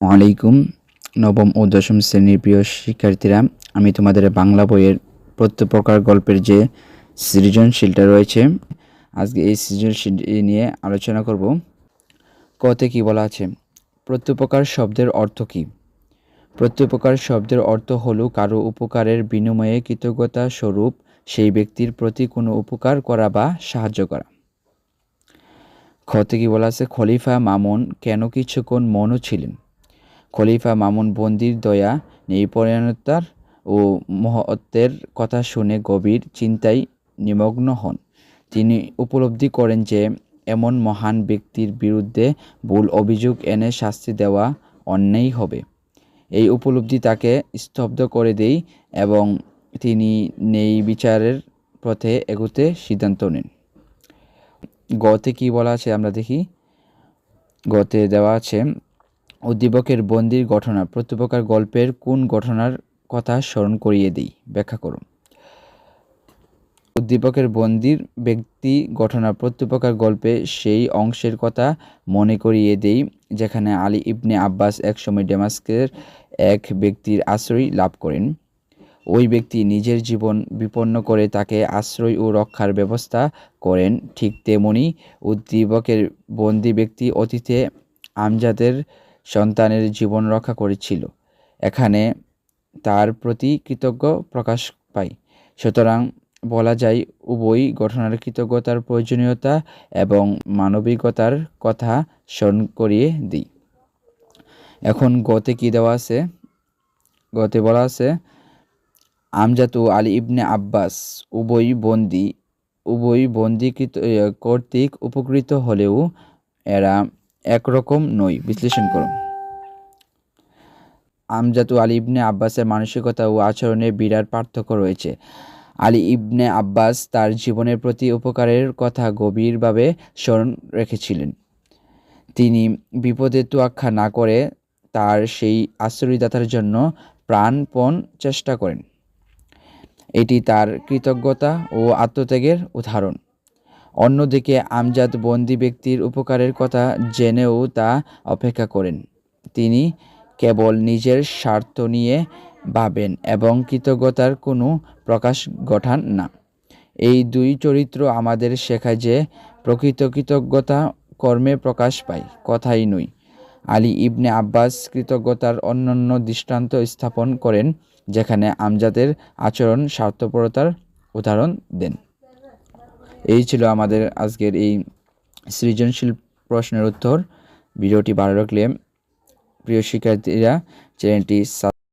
আলাইকুম নবম ও দশম শ্রেণির প্রিয় শিক্ষার্থীরা, আমি তোমাদের বাংলা বইয়ের প্রত্যেক প্রকার গল্পের যে সৃজনশীলটা রয়েছে, আজকে এই সৃজনশীল নিয়ে আলোচনা করব। কতে কি বলা আছে? প্রত্যুপকার শব্দের অর্থ কী? প্রত্যুপকার শব্দের অর্থ হলো কারও উপকারের বিনিময়ে কৃতজ্ঞতা স্বরূপ সেই ব্যক্তির প্রতি কোনো উপকার করা বা সাহায্য করা। খতে কি বলা আছে? খলিফা মামুন কেন কিছুক্ষণ মনও ছিলেন? খলিফা মামুন বন্দির দয়া নিপরায়ণতার ও মহত্বের কথা শুনে গভীর চিন্তায় নিমগ্ন হন। তিনি উপলব্ধি করেন যে, এমন মহান ব্যক্তির বিরুদ্ধে ভুল অভিযোগ এনে শাস্তি দেওয়া অন্যায় হবে। এই উপলব্ধি তাকে স্তব্ধ করে দেয় এবং তিনি নেই বিচারের পথে এগোতে সিদ্ধান্ত নেন। গতে কি বলা আছে আমরা দেখি? গতে দেওয়া আছে উদ্দীপকের বন্দির ঘটনা প্রত্যেককার গল্পের কোন ঘটনার কথা স্মরণ করিয়ে দিই, ব্যাখ্যা করুন। উদ্দীপকের বন্দির ব্যক্তি ঘটনা প্রত্যেককার গল্পে সেই অংশের কথা মনে করিয়ে দেই, যেখানে আলী ইবনে আব্বাস একসময় ডেমাস্কের এক ব্যক্তির আশ্রয় লাভ করেন। ওই ব্যক্তি নিজের জীবন বিপন্ন করে তাকে আশ্রয় ও রক্ষার ব্যবস্থা করেন, ঠিক তেমনি উদ্দীপকের বন্দি ব্যক্তি অতীতে আমজাদের সন্তানের জীবন রক্ষা করেছিল। এখানে তার প্রতি কৃতজ্ঞ প্রকাশ পায়। সুতরাং বলা যায় উভয় ঘটনার কৃতজ্ঞতার প্রয়োজনীয়তা এবং মানবিকতার কথা স্মরণ করিয়ে দিই। এখন গতে কি দেওয়া আছে? গতে বলা আছে, আমজাদ ও আলী ইবনে আব্বাস উভয় বন্দি উভয় বন্দিকৃত কর্তৃক উপকৃত হলেও এরা একরকম নয় বিশ্লেষণ করুন আমজাদ ও আলী ইবনে আব্বাসের মানসিকতা ও আচরণে বিরাট পার্থক্য রয়েছে। আলী ইবনে আব্বাস তার জীবনের প্রতি উপকারের কথা গভীরভাবে স্মরণ রেখেছিলেন। তিনি বিপদে তোয়াক্কা না করে তার সেই আশ্রয়দাতার জন্য প্রাণপণ চেষ্টা করেন। এটি তার কৃতজ্ঞতা ও আত্মত্যাগের উদাহরণ। অন্যদিকে আমজাদ বন্দি ব্যক্তির উপকারের কথা জেনেও তা অপেক্ষা করেন। তিনি কেবল নিজের স্বার্থ নিয়ে ভাবেন এবং কৃতজ্ঞতার কোনো প্রকাশ ঘটান না। এই দুই চরিত্র আমাদের শেখায় যে প্রকৃত কৃতজ্ঞতা কর্মে প্রকাশ পায়, কথাই নই আলী ইবনে আব্বাস কৃতজ্ঞতার অন্যান্য দৃষ্টান্ত স্থাপন করেন, যেখানে আমজাদের আচরণ স্বার্থপরতার উদাহরণ দেন। এই ছিল আমাদের আজকের এই সৃজনশীল প্রশ্নের উত্তর। ভিডিওটি ভালো রাখলে প্রিয় শিক্ষার্থীরা চ্যানেলটি